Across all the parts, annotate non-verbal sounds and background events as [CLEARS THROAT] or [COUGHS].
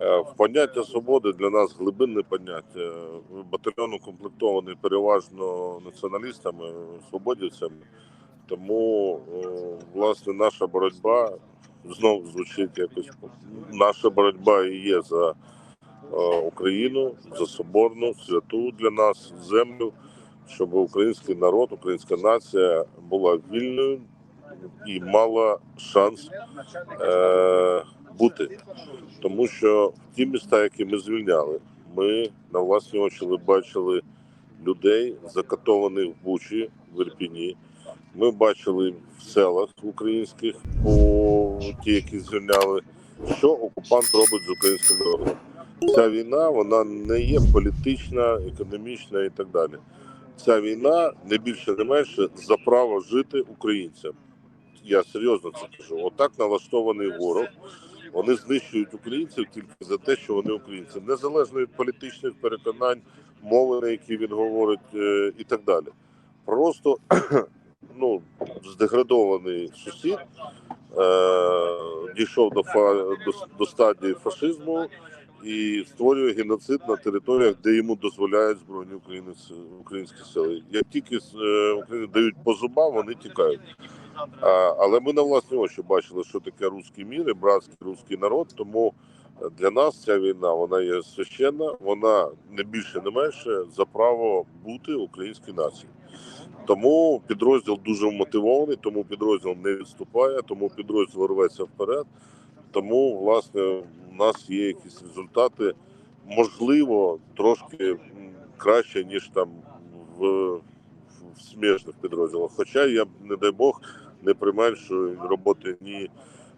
Е, поняття свободи для нас глибинне поняття. Батальйон укомплектований переважно націоналістами, свободівцями. Тому, е, власне, наша боротьба знову звучить якось. Наша боротьба і є за е, Україну, за соборну, святу для нас землю, щоб український народ, українська нація була вільною і мала шанс е, бути. Тому що в ті міста, які ми звільняли, ми на власні очі бачили людей, закатованих в Бучі, в Ірпіні. Ми бачили в селах українських, по ті, які звільняли, що окупант робить з українським народом. Ця війна вона не є політична, економічна і так далі. Ця війна не більше, не менше за право жити українцям. Я серйозно це кажу. Отак налаштований ворог. Вони знищують українців тільки за те, що вони українці, незалежно від політичних переконань, мови, на які він говорить, е, і так далі. Просто [CLEARS THROAT] ну, здеградований сусід е, дійшов до, фа, до, до стадії фашизму і створює геноцид на територіях, де йому дозволяють збройні України, українські сили. Як тільки е, Україні дають по зубам, вони тікають. Але ми на власні очі бачили, що таке руський мір і братський руський народ. Тому для нас ця війна вона є священна, вона не більше, не менше за право бути українській нації. Тому підрозділ дуже вмотивований, тому підрозділ не відступає, тому підрозділ рветься вперед. Тому, власне, у нас є якісь результати, можливо, трошки краще, ніж там в, в сміжних підрозділах. Хоча я не дай Бог не применшую роботи ні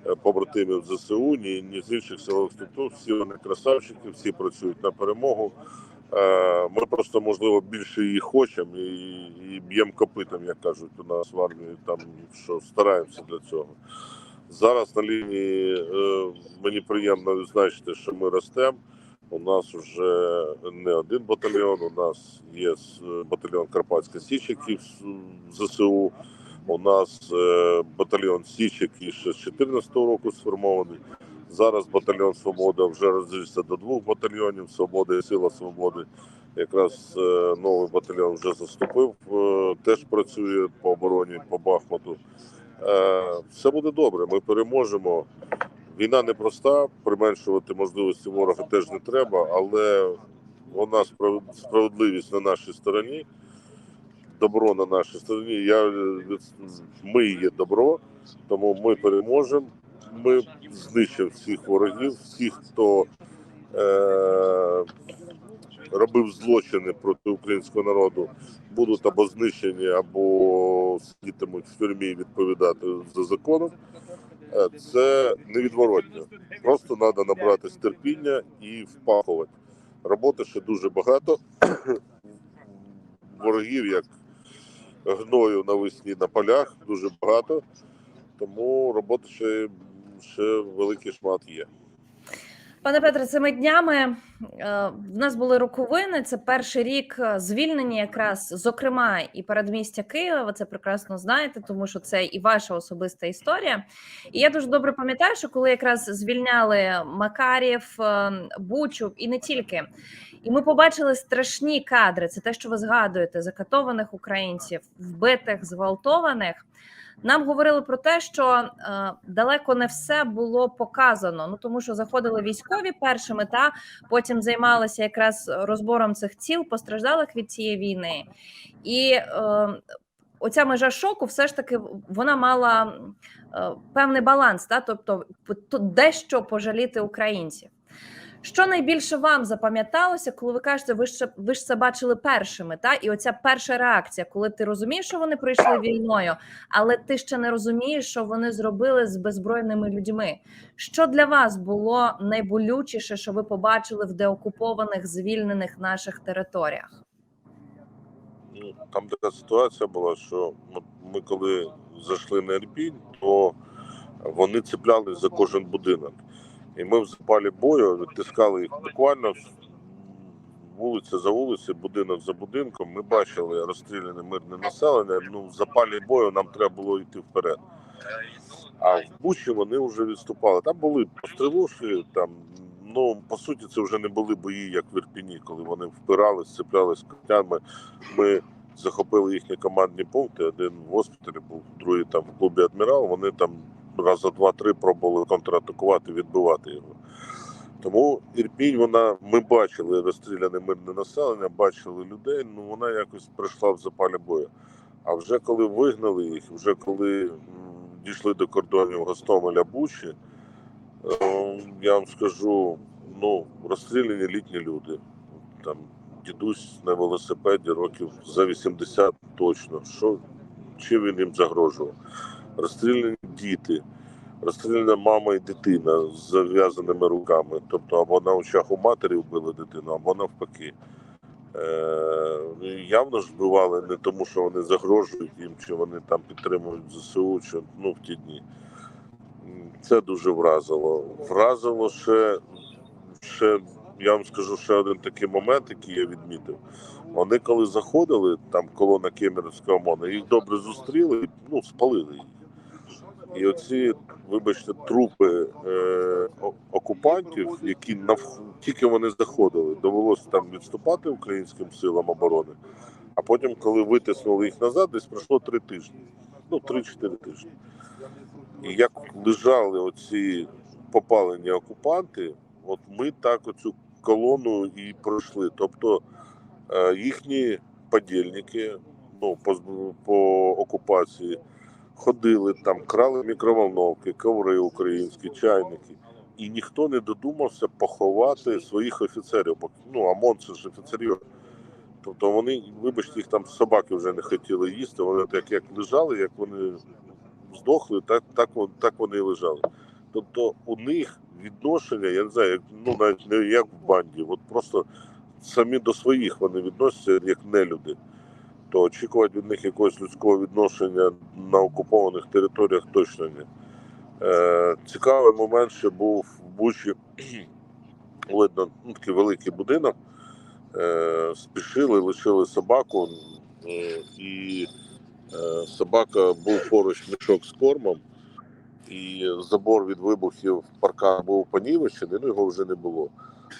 е, побратимів ЗСУ, ні, ні з інших силових структур. Всі вони красавчики, всі працюють на перемогу. Е, Ми просто можливо більше її хочемо і, і б'ємо копитом, як кажуть у нас в армії, там що стараємося для цього. Зараз на лінії е, мені приємно відзначити, що ми ростемо. У нас вже не один батальйон. У нас є батальйон Карпатська Січ, який в ЗСУ. У нас е, батальйон Січ, який ще з 2014 року сформований. Зараз батальйон Свобода вже розрісся до двох батальйонів Свобода і Сила Свободи. Якраз е, новий батальйон вже заступив, е, теж працює по обороні по Бахмуту. Все буде добре. Ми переможемо. Війна непроста, применшувати можливості ворога теж не треба, але вона справ- справедливість на нашій стороні, добро на нашій стороні. Я, е, ми є добро, тому ми переможемо. Ми знищимо всіх ворогів, всіх, хто е, робив злочини проти українського народу, будуть або знищені, або сидітимуть в тюрмі відповідати за законом. Е, Це невідворотно. Просто треба набратись терпіння і впахувати. Роботи ще дуже багато. [COUGHS] Ворогів, як гною навесні на полях, дуже багато. Тому роботи ще, ще великий шмат є. Пане Петре, цими днями е, в нас були роковини. Це перший рік е, звільнення, якраз зокрема і передмістя Києва. Ви це прекрасно знаєте, тому що це і ваша особиста історія. І я дуже добре пам'ятаю, що коли якраз звільняли Макарів, е, Бучу і не тільки. І ми побачили страшні кадри. Це те, що ви згадуєте: закатованих українців, вбитих, зґвалтованих. Нам говорили про те, що е, далеко не все було показано. Ну тому що заходили військові першими, та потім займалися якраз розбором цих тіл постраждалих від цієї війни, і е, оця межа шоку, все ж таки, вона мала е, певний баланс, та тобто дещо пожаліти українців. Що найбільше вам запам'яталося, коли ви кажете, ви ж ви ж це бачили першими, та і оця перша реакція, коли ти розумієш, що вони пройшли війною, але ти ще не розумієш, що вони зробили з беззбройними людьми. Що для вас було найболючіше, що ви побачили в деокупованих звільнених наших територіях? Ну, Там така ситуація була, що ми коли зайшли на Ірпінь, то вони цеплялись за кожен будинок. І ми в запалі бою відтискали їх буквально вулиця за вулицею, будинок за будинком. Ми бачили розстріляне мирне населення. Ну, в запалі бою нам треба було йти вперед. А в Бучі вони вже відступали. Там були пострілушки, там ну по суті, це вже не були бої, як в Ірпіні, коли вони впирались, цеплялись котями. Ми захопили їхні командні пункти. Один в госпіталі був, другий там в клубі Адмірал. Вони там раза два-три пробували контратакувати, відбивати його. Тому Ірпінь, вона ми бачили розстріляне мирне населення, бачили людей. Ну вона якось прийшла в запалі бою. А вже коли вигнали їх, вже коли дійшли до кордонів Гостомеля Бучі, е, я вам скажу, ну розстріляні літні люди. Там дідусь на велосипеді років за 80 точно. Що чим він їм загрожував? Розстріляні діти, розстріляна мама і дитина з зав'язаними руками. Тобто або на очах у матері вбили дитину, або навпаки. Е, явно ж вбивали не тому, що вони загрожують їм, чи вони там підтримують ЗСУ, чи ну в ті дні. Це дуже вразило. Вразило ще, ще, я вам скажу, ще один такий момент, який я відмітив. Вони коли заходили, там колона Кемерівського ОМОНа, їх добре зустріли, ну, спалили їх. І оці, вибачте, трупи е, окупантів, які нав... тільки вони заходили, довелося там відступати українським силам оборони. А потім, коли витиснули їх назад, десь пройшло три тижні. Ну, 3-4 тижні. І як лежали оці попалені окупанти, от ми так оцю колону і пройшли. Тобто е, їхні подільники ну, по, по окупації ходили там, крали мікроволновки, коври українські, чайники. І ніхто не додумався поховати своїх офіцерів. Бо ну, ОМОН це ж офіцерів. Тобто вони, вибачте, їх там собаки вже не хотіли їсти. Вони так як лежали, як вони здохли, так, так, так вони і лежали. Тобто у них відношення, я не знаю, як, ну навіть не як в банді, от просто самі до своїх вони відносяться як нелюди. То очікувати від них якогось людського відношення на окупованих територіях точно ні. Е, цікавий момент ще був в Бучі, [CLEARS THROAT] видно, ну, такий великий будинок. Е, спішили, лишили собаку, е, і е, собака був поруч мішок з кормом, і забор від вибухів паркан був понівечений, ну його вже не було.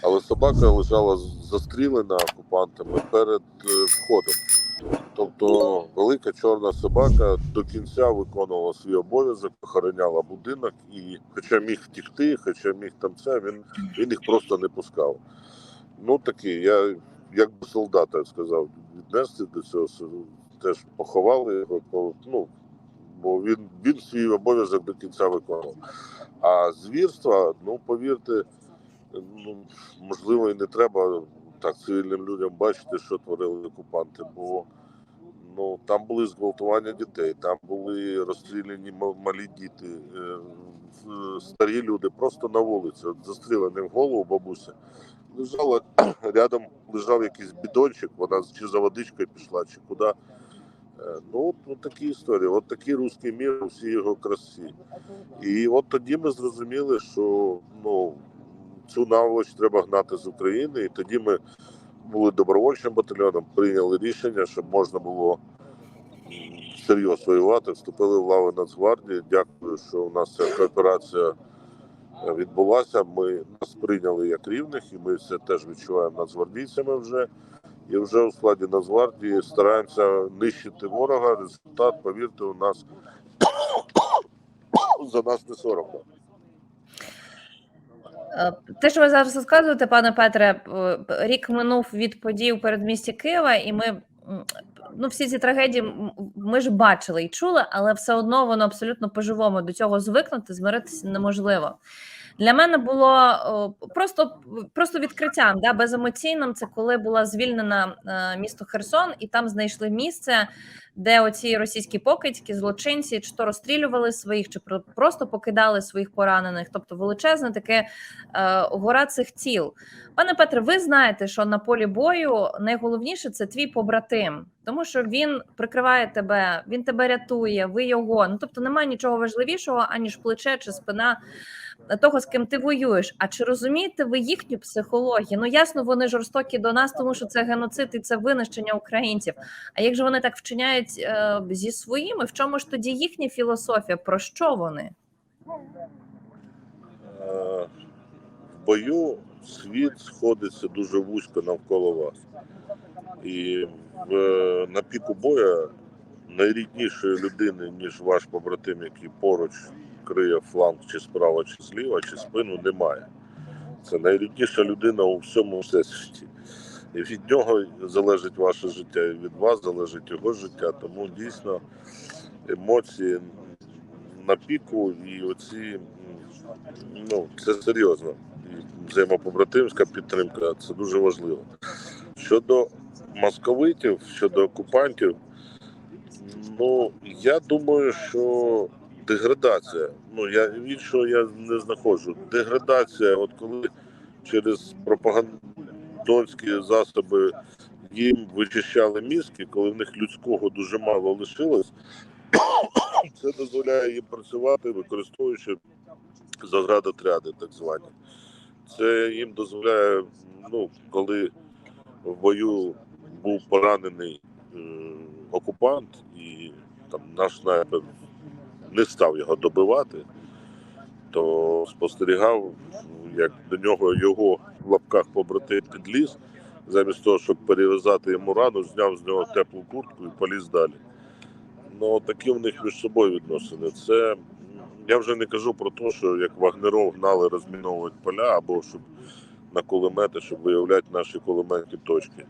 Але собака лежала застрілена окупантами перед е, входом. Тобто велика чорна собака до кінця виконувала свій обов'язок, охороняла будинок, і хоча міг втікти, хоча міг там це, він, він їх просто не пускав. Ну такий, я як би солдата сказав, віднести до цього теж поховали його, ну, бо він, він свій обов'язок до кінця виконував. А звірства, ну повірте, ну можливо, і не треба так цивільним людям бачити, що творили окупанти, бо ну там були зґвалтування дітей, там були розстріляні малі діти, е, старі люди просто на вулиці, застрілений в голову бабуся. Лежала [CLEARS THROAT] рядом, лежав якийсь бідончик, вона чи за водичкою пішла, чи куди. Е, Ну, от, от такі історії, от такий русський мір, усі його красі. І от тоді ми зрозуміли, що ну, цю наволоч треба гнати з України. І тоді ми були добровольчим батальйоном, прийняли рішення, щоб можна було серйозно воювати, вступили в лави Нацгвардії. Дякую, що у нас ця кооперація е, відбулася. Ми нас прийняли як рівних, і ми це теж відчуваємо нацгвардійцями вже. І вже у складі Нацгвардії стараємося нищити ворога. Результат, повірте, у нас [COUGHS] за нас не соромно. Е, Те, що ви зараз розказуєте, пане Петре, е, рік минув від подій у передмісті Києва, і ми ну, всі ці трагедії ми ж бачили і чули, але все одно воно абсолютно по-живому до цього звикнути, змиритися неможливо. Для мене було просто, просто відкриттям, да, беземоційним. Це коли була звільнена е, місто Херсон, і там знайшли місце, де оці російські покидьки, злочинці, чи то розстрілювали своїх, чи про- просто покидали своїх поранених. Тобто величезне таке е, гора цих тіл. Пане Петре, ви знаєте, що на полі бою найголовніше це твій побратим, тому що він прикриває тебе, він тебе рятує, ви його. Ну тобто немає нічого важливішого, аніж плече чи спина того, з ким ти воюєш. А чи розумієте ви їхню психологію? Ну ясно, вони жорстокі до нас, тому що це геноцид і це винищення українців. А як же вони так вчиняють е, зі своїми? В чому ж тоді їхня філософія? Про що вони? Е, В бою світ сходиться дуже вузько навколо вас. І на піку боя найріднішої людини, ніж ваш побратим, який поруч криє фланг чи справа, чи зліва, чи спину, немає. Це найрідніша людина у всьому всесвіті. І від нього залежить ваше життя, і від вас залежить його життя. Тому дійсно емоції на піку і оці ну, це серйозно. І взаємопобратимська підтримка це дуже важливо. Щодо московитів, щодо окупантів, ну я думаю, що деградація. Ну я іншого я не знаходжу. Деградація, от коли через пропагандонські засоби їм вичищали мізки, коли в них людського дуже мало лишилось, [COUGHS] це дозволяє їм працювати, використовуючи заградотряди, так звані. Це їм дозволяє, ну, коли в бою був поранений е, окупант, і там наш снайпер не став його добивати, то спостерігав, як до нього його в лапках побратим підліз, замість того, щоб перев'язати йому рану, зняв з нього теплу куртку і поліз далі. Ну, такі в них між собою відносини. Це я вже не кажу про те, що як вагнеров гнали розміновувати поля або щоб на кулемети, щоб виявляти наші кулеметні точки.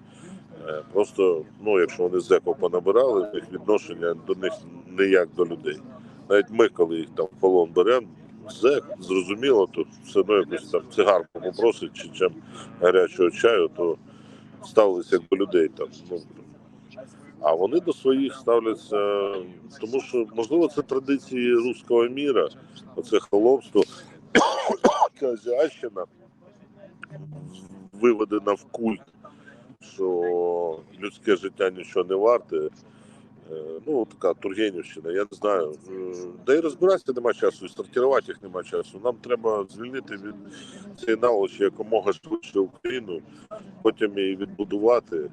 Е, Просто, ну, якщо вони зеков понабирали, них відношення до них не як до людей. Навіть ми, коли їх там в полон беремо, зек, зрозуміло, то все одно якось там цигарку попросить чи чим гарячого чаю, то ставилися як до людей там. Ну, а вони до своїх ставляться, тому що можливо це традиції руського міра, оце холопство, [COUGHS] ця азіащина виведена в культ, що людське життя нічого не варте. Е, Ну, така Тургенівщина, я не знаю. Е, Да і розбиратися нема часу, і сортувати їх нема часу. Нам треба звільнити від цієї наволочі якомога швидше Україну, потім її відбудувати.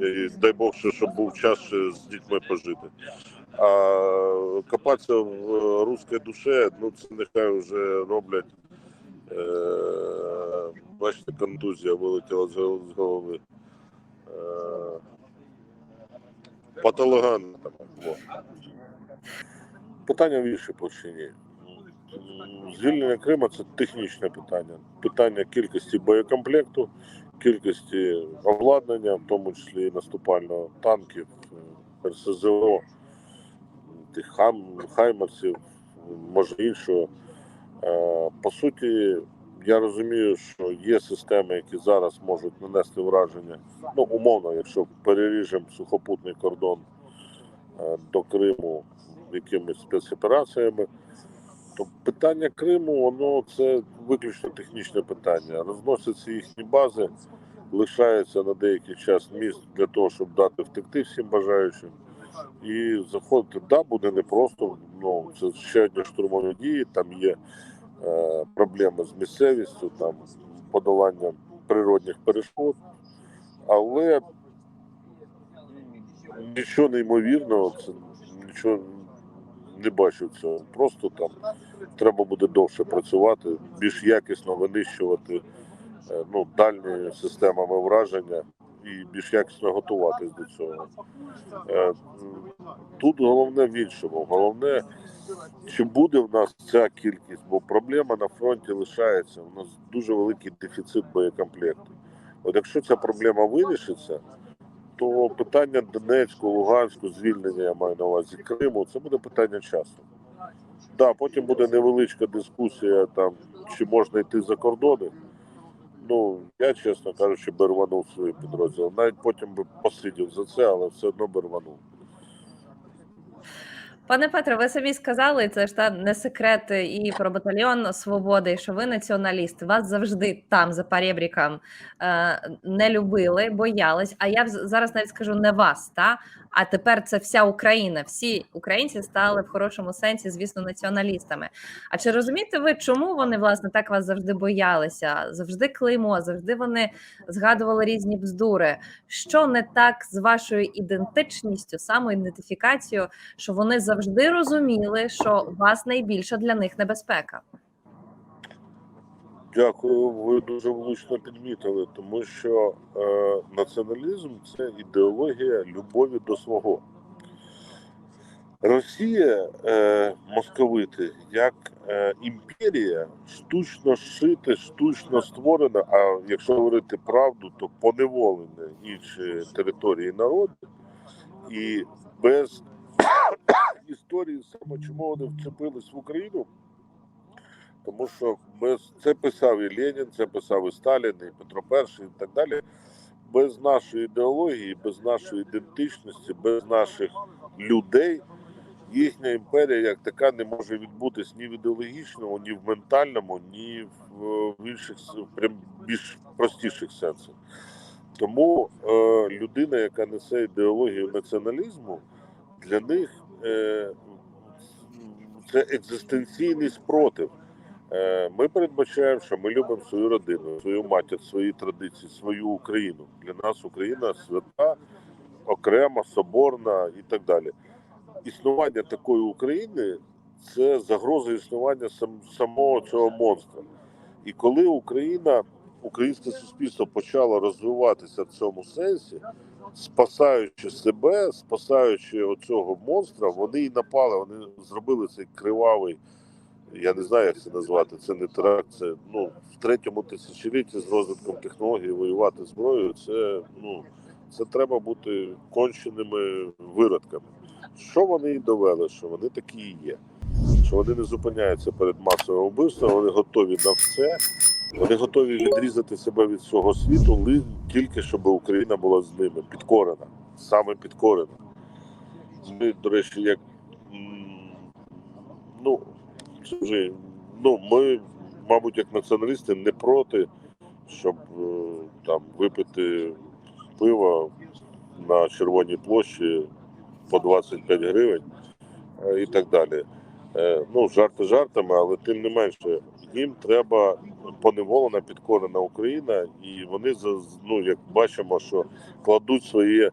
І дай Бог, що щоб був час з дітьми пожити. А копатися в е, руській душі, ну це нехай вже роблять. Бачите, контузія вилетіла з голови. Е, патологан Питання в іншій площині. Звільнення Криму це технічне питання. Питання кількості боєкомплекту, кількості обладнання, в тому числі і наступального танків, е, РСЗО, тих хаймерсів, може іншого. Е, По суті, я розумію, що є системи, які зараз можуть нанести враження. Ну, умовно, якщо переріжемо сухопутний кордон е, до Криму якимись спецопераціями, то питання Криму, воно це виключно технічне питання. Розносяться їхні бази, лишається на деякий час міст для того, щоб дати втекти всім бажаючим. І заходити, да, буде непросто. Ну, це ще одні штурмові дії, там є проблеми з місцевістю, там подоланням природних перешкод, але нічого неймовірного, це нічого не бачу цього. Просто там треба буде довше працювати, більш якісно винищувати е, ну, дальні системами враження і більш якісно готуватись до цього. Е, Тут головне в іншому. Головне, чи буде в нас ця кількість, бо проблема на фронті лишається. У нас дуже великий дефіцит боєкомплекту. От якщо ця проблема вирішиться, то питання Донецьку, Луганську, звільнення я маю на увазі Криму, це буде питання часу. Да, потім буде невеличка дискусія, там, чи можна йти за кордони. Ну, я, чесно кажучи, би рванув свої підрозділи. Навіть потім би посидів за це, але все одно би рванув. Пане Петре, ви самі сказали, це ж та не секрет і про батальйон свободи, що ви націоналіст. Вас завжди там за парєбріком е, не любили, боялись. А я зараз навіть скажу не вас, та а тепер це вся Україна. Всі українці стали в хорошому сенсі, звісно, націоналістами. А чи розумієте ви, чому вони власне так вас завжди боялися? Завжди клеймо, завжди вони згадували різні бздури. Що не так з вашою ідентичністю, самоідентифікацією, що вони завжди розуміли, що вас найбільша для них небезпека? Дякую, ви дуже влучно підмітили, тому що е, націоналізм це ідеологія любові до свого. Росія, е, московити, як е, імперія, штучно шита, штучно створена, а якщо говорити правду, то поневолені інші території і народи, і без [COUGHS] історії саме чому вони вчепились в Україну, тому що без це писав і Ленін, це писав і Сталін, і Петро І, і так далі. Без нашої ідеології, без нашої ідентичності, без наших людей їхня імперія як така не може відбутись ні в ідеологічному, ні в ментальному, ні в, інших прям більш простіших сенсах. Тому е, людина, яка несе ідеологію націоналізму, для них е, це екзистенційний спротив. Е, Ми передбачаємо, що ми любимо свою родину, свою матір, свої традиції, свою Україну. Для нас Україна свята, окрема, соборна і так далі. Існування такої України це загроза існування сам, самого цього монстра. І коли Україна, українське суспільство почало розвиватися в цьому сенсі, спасаючи себе, спасаючи оцього монстра, вони і напали, вони зробили цей кривавий я не знаю, як це назвати. Це не теракт, це ну в третьому тисячолітті з розвитком технологій воювати зброєю. Це ну це треба бути конченими виродками. Що вони і довели? Що вони такі і є. Що вони не зупиняються перед масовим вбивством, вони готові на все. Вони готові відрізати себе від свого світу тільки щоб Україна була з ними підкорена, саме підкорена. Ми, до речі, як ну це ну ми, мабуть, як націоналісти, не проти, щоб е, там випити пиво на червоній площі по 25 гривень е, і так далі. Е, Ну, жарти жартами, але тим не менше, їм треба поневолена, підкорена Україна, і вони ну, як бачимо, що кладуть своє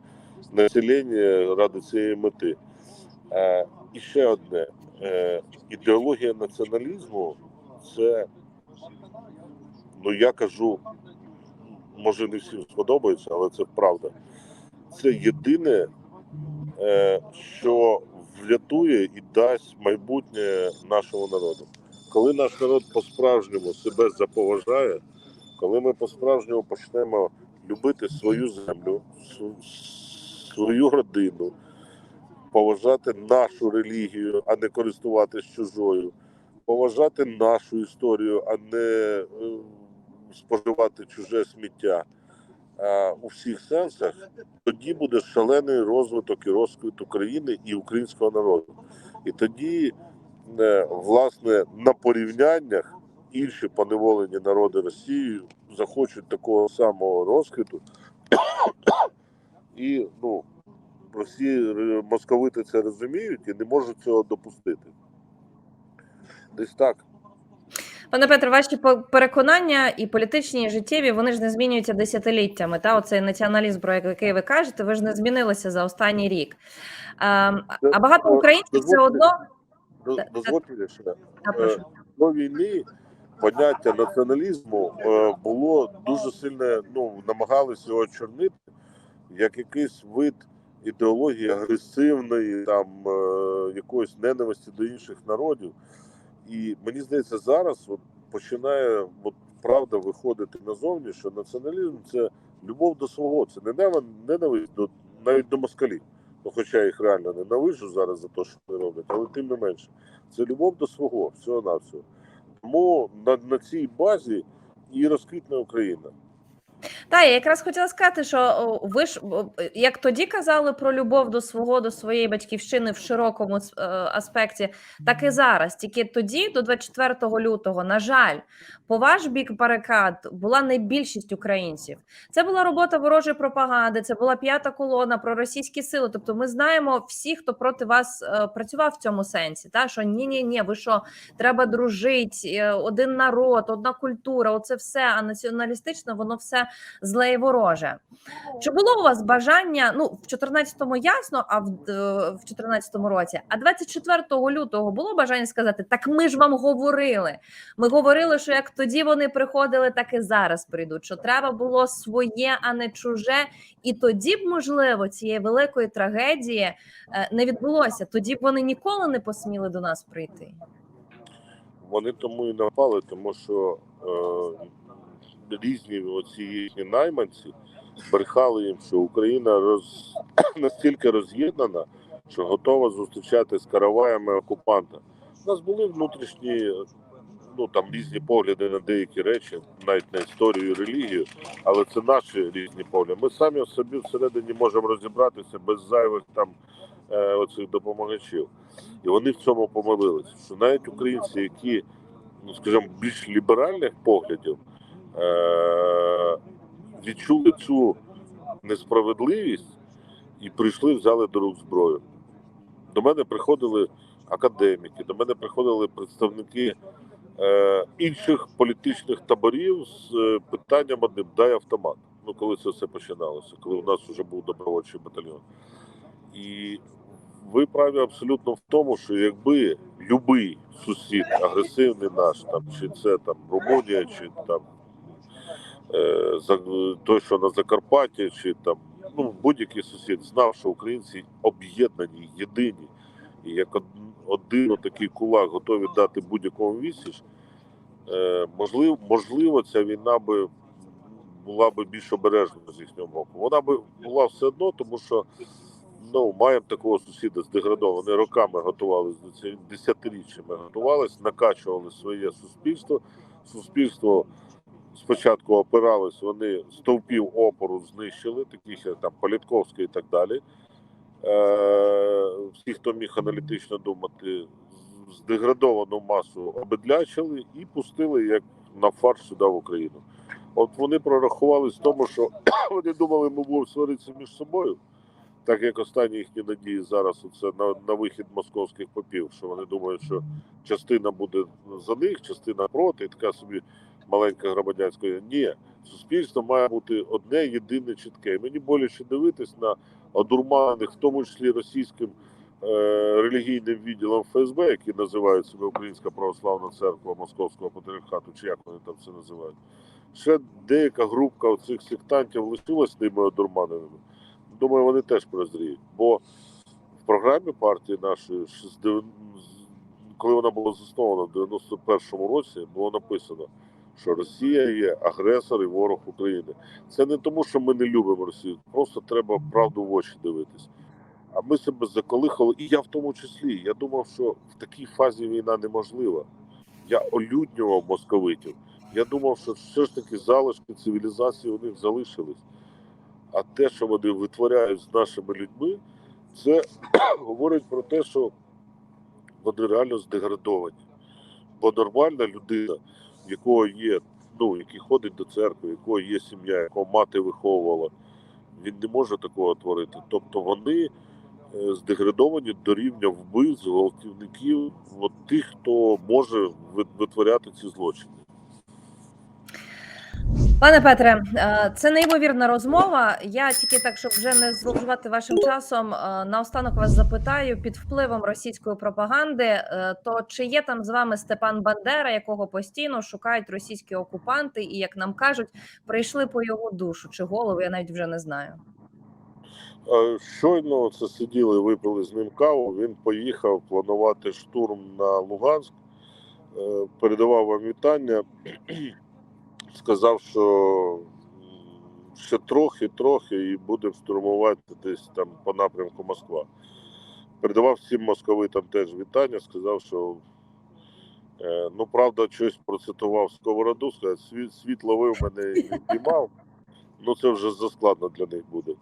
населення ради цієї мети. І ще одне е, ідеологія націоналізму це, ну я кажу, може не всім сподобається, але це правда. Це єдине, е, що врятує і дасть майбутнє нашому народу. Коли наш народ по-справжньому себе заповажає, коли ми по-справжньому почнемо любити свою землю, свою родину, поважати нашу релігію, а не користуватись чужою, поважати нашу історію, а не е, споживати чуже сміття у всіх сенсах, тоді буде шалений розвиток і розквіт України і українського народу. І тоді, е, власне, на порівняннях інші поневолені народи Росії захочуть такого самого розквіту. [COUGHS] І ну, Росії р- московити це розуміють і не можуть цього допустити. Десь так. Пане Петре, ваші переконання і політичні, і життєві вони ж не змінюються десятиліттями. Та оцей націоналізм, про який ви кажете, ви ж не змінилися за останній рік. Ем, А багато українців все одно Доз- Дозвольте ще. До війни поняття націоналізму е, було дуже сильне, ну, намагалися його чорнити як якийсь вид ідеології агресивної, там е, якоїсь ненависті до інших народів. І мені здається, зараз от починає от, правда виходити назовні, що націоналізм це любов до свого, це не ненависть до навіть до москалів. Ну, хоча їх реально ненавиджу зараз за те, що вони роблять, але тим не менше, це любов до свого, всього навсього. Тому на, на цій базі і розквітне Україна. Та я якраз хотіла сказати, що ви ж як тоді казали про любов до свого, до своєї батьківщини в широкому е, аспекті, так і зараз. Тільки тоді, до 24 лютого, на жаль, по ваш бік барикад була не більшість українців. Це була робота ворожої пропаганди, це була п'ята колона про російські сили. Тобто, ми знаємо всі, хто проти вас е, працював в цьому сенсі. Та що ні, ні, ні, ви що треба дружити, один народ, одна культура. Оце все. А націоналістично воно все зле і вороже. Чи було у вас бажання? Ну, в 14-му ясно, а в, е, в 14-му році, а 24 лютого було бажання сказати: так ми ж вам говорили. Ми говорили, що як тоді вони приходили, так і зараз прийдуть. Що треба було своє, а не чуже. І тоді б, можливо, цієї великої трагедії е, не відбулося. Тоді б вони ніколи не посміли до нас прийти. Вони тому і напали, тому що е, різні оці їхні найманці брехали їм, що Україна роз, [CLEARS THROAT] настільки роз'єднана, що готова зустрічати з караваями окупанта. У нас були внутрішні ну там різні погляди на деякі речі, навіть на історію і релігію, але це наші різні погляди. Ми самі собі всередині можемо розібратися без зайвих там е, оцих допомагачів. І вони в цьому помилилися. Що навіть українці, які, ну скажімо, більш ліберальних поглядів, відчули цю несправедливість і прийшли, взяли до рук зброю. До мене приходили академіки, до мене приходили представники е- інших політичних таборів з е, питанням одним дай автомат. Ну, коли це все починалося, коли у нас вже був добровольчий батальйон. І ви праві абсолютно в тому, що якби любий сусід, агресивний наш, там чи це там Румунія, чи там е, той, що на Закарпатті, чи там ну будь-який сусід знав, що українці об'єднані, єдині, і як од- один такий кулак готові дати будь-якому відсіч, е, можливо, можливо, ця війна би була би більш обережною з їхнього боку. Вона би була все одно, тому що ну, маємо такого сусіда здеградованого. Роками готувалися до цього, десятиріччями готувалися, накачували своє суспільство. Суспільство спочатку опиралось, вони стовпів опору знищили, таких як там Політковський і так далі. Е, всі, хто міг аналітично думати, здеградовану масу обедлячили і пустили як на фарш сюди в Україну. От вони прорахувались тому, що [COUGHS] вони думали, ми будемо сваритися між собою так як останні їхні надії зараз оце на, на вихід московських попів, що вони думають, що частина буде за них, частина проти, і така собі маленька громадянська. Ні, суспільство має бути одне, єдине, чітке. І мені боляче дивитись на одурманених, в тому числі російським е, релігійним відділом ФСБ, які називають себе Українська православна церква Московського патріархату, чи як вони там це називають. Ще деяка групка цих сектантів лишилась ними одурманеними думаю, вони теж прозріють. Бо в програмі партії нашої, коли вона була заснована в 91-му році, було написано, що Росія є агресор і ворог України. Це не тому, що ми не любимо Росію, просто треба правду в очі дивитись. А ми себе заколихали, і я в тому числі. Я думав, що в такій фазі війна неможлива. Я олюднював московитів. Я думав, що все ж таки залишки цивілізації у них залишились. А те, що вони витворяють з нашими людьми, це [CLEARS THROAT] говорить про те, що вони реально здеградовані. Бо нормальна людина, в якого є, ну, який ходить до церкви, якого є сім'я, якого мати виховувала, він не може такого творити. Тобто вони е, здеградовані до рівня вбивць, гвалтівників, от тих, хто може ви- витворяти ці злочини. Пане Петре, е, це неймовірна розмова. Я тільки так, щоб вже не зловживати вашим часом, е, наостанок вас запитаю під впливом російської пропаганди. е, То чи є там з вами Степан Бандера, якого постійно шукають російські окупанти, і як нам кажуть, прийшли по його душу чи голову? Я навіть вже не знаю. Щойно це сиділи, випили з ним каву. Він поїхав планувати штурм на Луганськ. Передавав вам вітання. Сказав, що ще трохи, трохи, і буде штурмувати десь там по напрямку Москва. Передавав всім московитам теж вітання, сказав, що е, ну правда, щось процитував сковороду, сказав, світ, світ ловив мене і не піймав. Ну це вже заскладно для них буде.